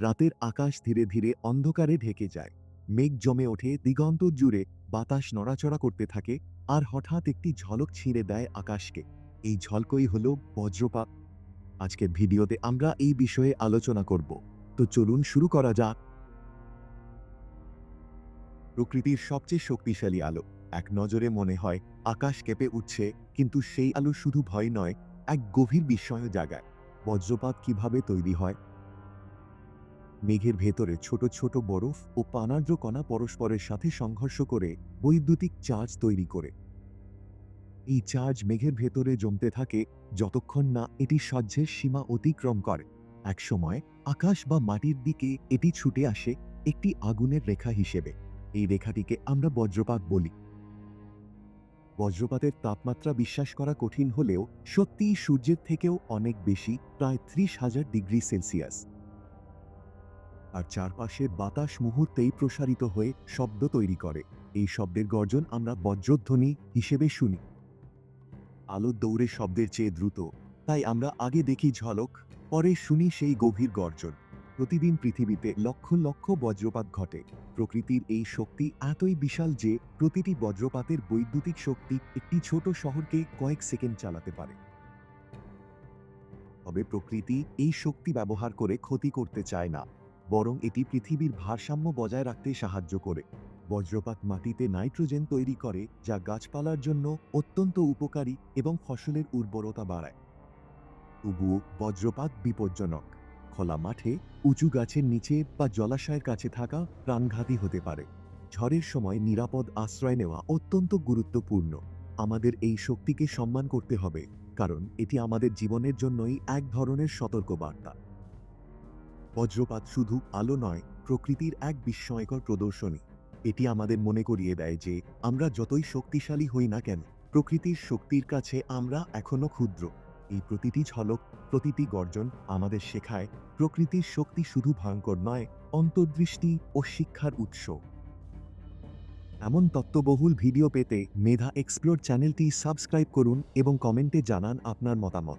রাতের আকাশ ধীরে ধীরে অন্ধকারে ঢেকে যায়। মেঘ জমে ওঠে, দিগন্ত জুড়ে, বাতাস নড়াচড়া করতে থাকে, আর হঠাৎ একটি ঝলক ছিঁড়ে দেয় আকাশকে। এই ঝলকই হল বজ্রপাত। আজকের ভিডিওতে আমরা এই বিষয়ে আলোচনা করব। তো চলুন শুরু করা যাক। প্রকৃতির সবচেয়ে শক্তিশালী আলো। এক নজরে মনে হয়, আকাশ কেঁপে উঠছে, কিন্তু সেই আলো শুধু ভয় নয়, এক গভীর বিস্ময় জাগায়। বজ্রপাত কীভাবে তৈরি হয়? মেঘের ভেতরে ছোট ছোট বরফ ও পানার্দ্র কণা পরস্পরের সাথে সংঘর্ষ করে বৈদ্যুতিক চার্জ তৈরি করে। এই চার্জ মেঘের ভেতরে জমতে থাকে যতক্ষণ না এটি সহ্যের সীমা অতিক্রম করে। একসময় আকাশ বা মাটির দিকে এটি ছুটে আসে একটি আগুনের রেখা হিসেবে। এই রেখাটিকে আমরা বজ্রপাত বলি। বজ্রপাতের তাপমাত্রা বিশ্বাস করা কঠিন হলেও সত্যিই সূর্যের থেকেও অনেক বেশি, প্রায় ত্রিশ হাজার ডিগ্রি সেলসিয়াস। আর চারপাশের বাতাস মুহূর্তেই প্রসারিত হয়ে শব্দ তৈরি করে। এই শব্দের গর্জন আমরা বজ্রধ্বনি হিসেবে শুনি। আলো দৌড়ে শব্দের চেয়ে দ্রুত। তাই আমরা আগে দেখি ঝলক, পরে শুনি সেই গভীর গর্জন। প্রতিদিন পৃথিবীতে লক্ষ লক্ষ বজ্রপাত ঘটে। প্রকৃতির এই শক্তি এতই বিশাল যে প্রতিটি বজ্রপাতের বৈদ্যুতিক শক্তি একটি ছোট শহরকে কয়েক সেকেন্ড চালাতে পারে। তবে প্রকৃতি এই শক্তি ব্যবহার করে ক্ষতি করতে চায় না। বরং এটি পৃথিবীর ভারসাম্য বজায় রাখতে সাহায্য করে। বজ্রপাত মাটিতে নাইট্রোজেন তৈরি করে, যা গাছপালার জন্য অত্যন্ত উপকারী এবং ফসলের উর্বরতা বাড়ায়। তবুও বজ্রপাত বিপজ্জনক। খোলা মাঠে, উঁচু গাছের নিচে বা জলাশয়ের কাছে থাকা প্রাণঘাতী হতে পারে। ঝড়ের সময় নিরাপদ আশ্রয় নেওয়া অত্যন্ত গুরুত্বপূর্ণ। আমাদের এই শক্তিকে সম্মান করতে হবে, কারণ এটি আমাদের জীবনের জন্যই এক ধরনের সতর্কবার্তা। বজ্রপাত শুধু আলো নয়, প্রকৃতির এক বিস্ময়কর প্রদর্শনী। এটি আমাদের মনে করিয়ে দেয় যে, আমরা যতই শক্তিশালী হই না কেন, প্রকৃতির শক্তির কাছে আমরা এখনও ক্ষুদ্র। এই প্রতিটি ঝলক, প্রতিটি গর্জন আমাদের শেখায়, প্রকৃতির শক্তি শুধু ভয়ঙ্কর নয়, অন্তর্দৃষ্টি ও শিক্ষার উৎস। এমন তত্ত্ববহুল ভিডিও পেতে মেধা এক্সপ্লোর চ্যানেলটি সাবস্ক্রাইব করুন এবং কমেন্টে জানান আপনার মতামত।